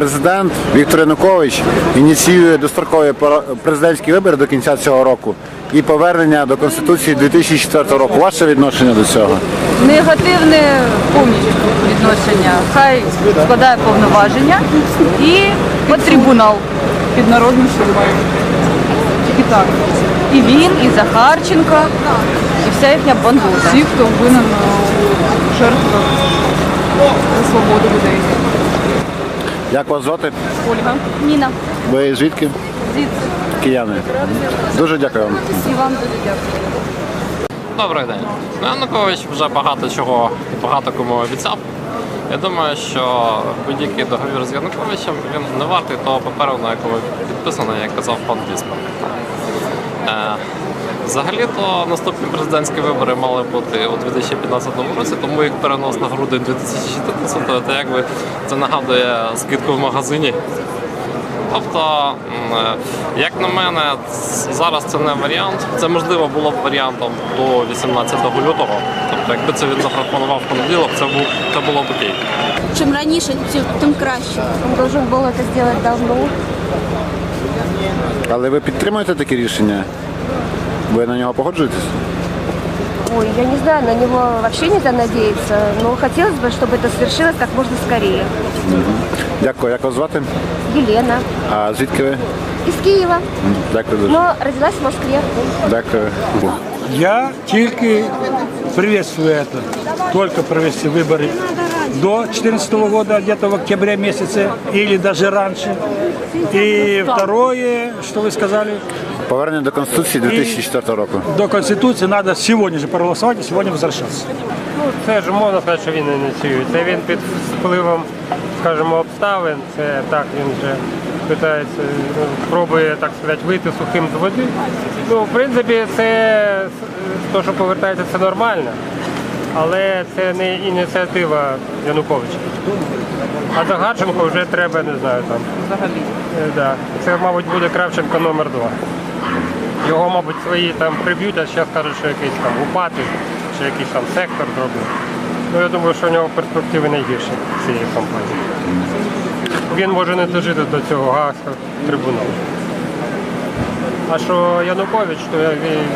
Президент Віктор Янукович ініціює дострокові президентські вибори до кінця цього року і повернення до Конституції 2004 року. Ваше відношення до цього? негативне повністю відношення. Хай складає повноваження і от трибунал під народним судом. Тільки так. І він, і Захарченко, і вся їхня бандура. Всі, хто винен у жертвах за свободу людей. Як вас звати? Ольга. Ніна. Ви звідки? Звідси. Кияни. Дуже дякую вам. І вам дуже дякую. Добрий день. Ну, Янукович вже багато чого, багато кому обіцяв. Я думаю, що будь-який договір з Януковичем він не вартий того паперу, на якому підписано, як казав пан Бісмарк. Взагалі-то наступні президентські вибори мали бути у 2015 році, тому їх перенос на грудень 2014 це якби це нагадує скидку в магазині. Тобто, е, як на мене, зараз це не варіант. Це можливо було б варіантом до 18 лютого. Тобто, якби це він запропонував в понеділок, це був це було б окей. Чим раніше, тим- краще. Должен был это сделать давно. Але ви підтримуєте таке рішення? Ви на нього погоджуєтесь? Ой, я не знаю, на него вообще нельзя надеяться, но хотелось бы, чтобы это свершилось как можно скорее. Дякую. Як вас звати? Елена А звідки ви? из Киева, Дякую дуже. но родилась в Москве. Дякую. Я тільки приветствую это. Только провести выборы до 2014 года, где-то в октябре месяце, или даже раньше. И второе, что вы сказали, Повернення до Конституції 2004 року. до Конституции надо сегодня же проголосовать и сегодня возвращаться. Ну, це ж можна сказати, що він ініціює. Це він під впливом, скажімо, обставин. Це так він вже питається, ну, пробує так сказати, вийти сухим з води. Ну, в принципі, це те, що повертається, це нормально. Але це не ініціатива Януковича. А Загарченко вже треба, не знаю, там. Взагалі. Да. Це, мабуть, буде Кравченко номер два. Його, мабуть, свої там приб'ють, а ще скажуть, що якийсь там упати, чи якийсь там сектор зробив. Ну я думаю, що у нього перспективи найгірші цієї кампанії. Він може не дожити до цього Гаагського трибуналу. А що Янукович, то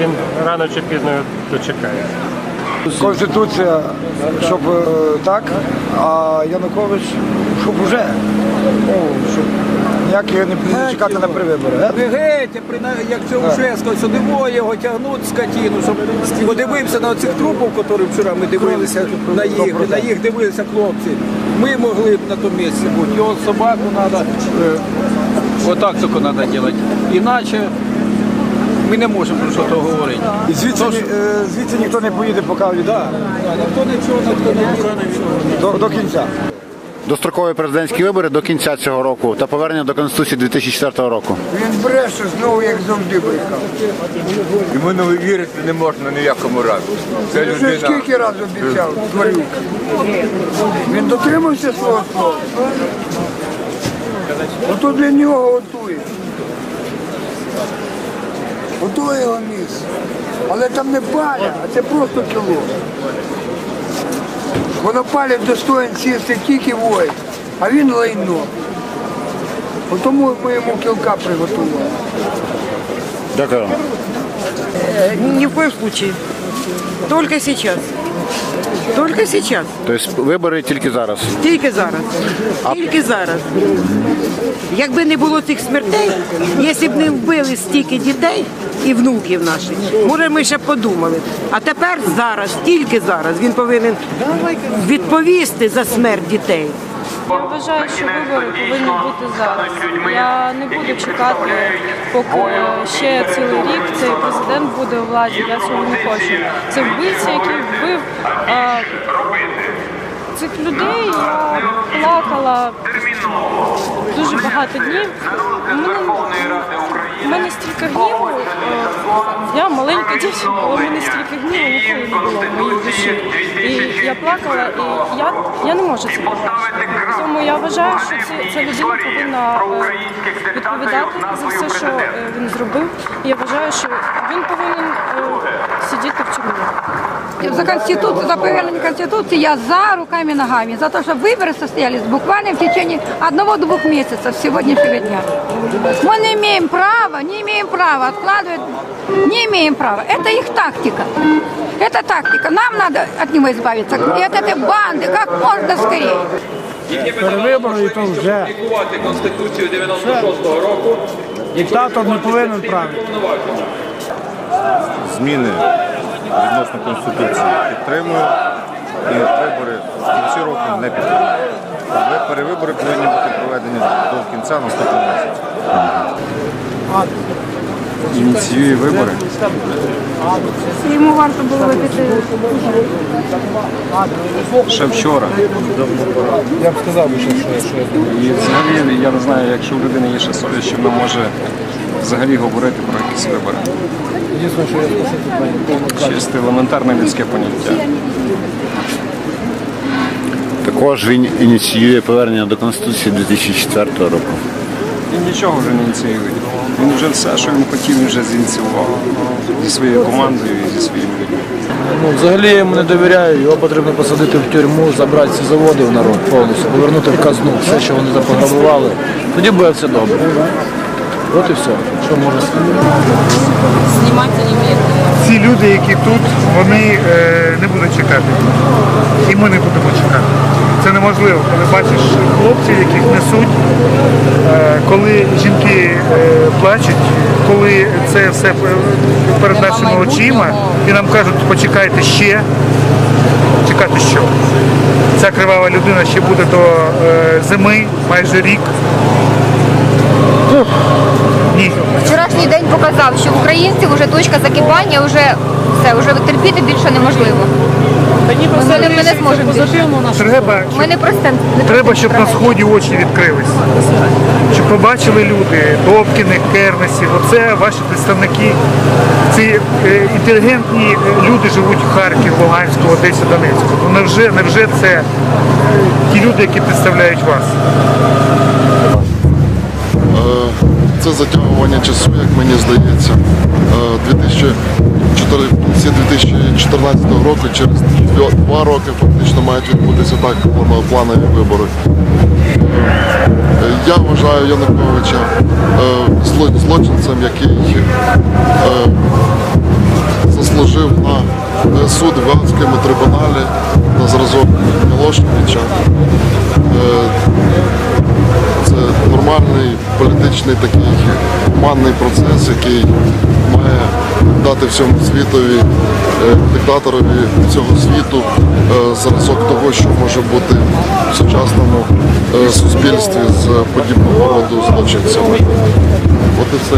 він, рано чи пізно дочекає. Конституція, щоб е, так, а Янукович, щоб уже, ну, ніяк його не, не чекати на привибори. е? Ви геть, принаймні, як це уже сказати, сюди його тягнуть скотину, щоб подивився на цих трупів, які вчора ми дивилися на їх, на їх дивилися хлопці. Ми могли б на тому місці бути. Його собаку треба, отак тільки треба робити. Іначе ми не можемо про що то говорити. І звідси, ні- е, звідси ніхто не поїде, поки від... Так, ніхто нічого, ніхто не до, до кінця. Дострокові президентські вибори до кінця цього року та повернення до Конституції 2004 року. Він бреше знову, як завжди брехав. Йому не вірити не можна ніякому разу. Це Вже скільки разів обіцяв, тварюк. Він дотримався свого слова. Ото для нього готує. Ото його місце. Але там не паля, а це просто кіло. Воно палять достоїн сісти тільки воїн, а він лайно. Тому ми йому кілка приготували. Дякую. вам. Ни в коем случае. Только сейчас. Только сейчас. Тобто вибори тільки зараз. Тільки зараз. Тільки зараз. Якби не було цих смертей, якщо б не вбили стільки дітей і внуків наших, може ми ще подумали. А тепер зараз, тільки зараз, він повинен відповісти за смерть дітей. Я вважаю, що вибори повинні бути зараз. Я не буду чекати, поки ще цілий рік цей президент буде у владі. Я цього не хочу. Це вбивця, який вбив а, цих людей. Я плакала дуже багато днів. Мене, у мене стільки гніву. е, Я маленька дівчинка, але в мене стільки гніву ніколи не було в моїй душі. І я плакала, і я, я не можу це побачити. Тому я вважаю, що ця людина повинна е, відповідати за все, що е, він зробив. І я вважаю, що він повинен сидіти в тюрмі за Конституцию, за повернение Конституции я за руками и ногами. За то, чтобы выборы состоялись буквально в течение одного-двух месяцев с сегодняшнего дня. Мы не имеем права, не имеем права откладывать, не имеем права. Это их тактика. Это тактика. Нам надо от него избавиться. И от этой банды как можно скорее. Перевибори і то вже. Конституцію 96-го року. Диктатор не повинен правити. зміни відносно Конституції підтримую і вибори в кінці року не підтримую. Але перевибори повинні бути проведені до кінця наступного місяця. Ініціює вибори. Йому варто було піти. Ще вчора. Я б сказав, що, що І взагалі я не знаю, якщо у людини є ще совість, що вона може взагалі говорити про якісь вибори. Чисте елементарне людське поняття. Також він ініціює повернення до Конституції 2004 року. Він нічого вже не ініціює. Він вже все, що він хотів, він вже зініціював зі своєю командою і зі своїми людьми. Ну, взагалі я йому не довіряю, його потрібно посадити в тюрму, забрати ці заводи в народ повністю, повернути в казну все, що вони запограбували. Тоді буде все добре. От і все. Що можна сказати? Ці люди, які тут, вони е, не будуть чекати. І ми не будемо чекати. Це неможливо, коли бачиш хлопців, яких несуть, е, коли жінки е, плачуть, коли це все е, перед нашими очима, і нам кажуть, почекайте ще. Чекати що? Ця кривава людина ще буде до е, зими, майже рік. Вчорашній день показав, що в українців вже точка закипання, вже все, вже терпіти більше неможливо. Ми, не- ми не зможемо. Треба, Ми не простимо. Треба, щоб на сході очі відкрились. Щоб побачили люди, Добкіни, Кернесів, оце ваші представники. Ці е, інтелігентні е, люди живуть в Харкові, Луганську, Одесі, Донецьку. Ну невже, невже це е, ті люди, які представляють вас? Це затягування часу, як мені здається. Е, 2004 в кінці 2014 року, через два- роки фактично мають відбутися так планові вибори. Е, Я вважаю Януковича е, злочинцем, який е, заслужив на е, суд в Гаазькому трибуналі на зразок Мілошевича. Нормальний політичний такий гуманний процес, який має дати всьому світові, е, диктаторові цього світу е, зразок того, що може бути в сучасному е, суспільстві з подібного роду злочинцями. От і все.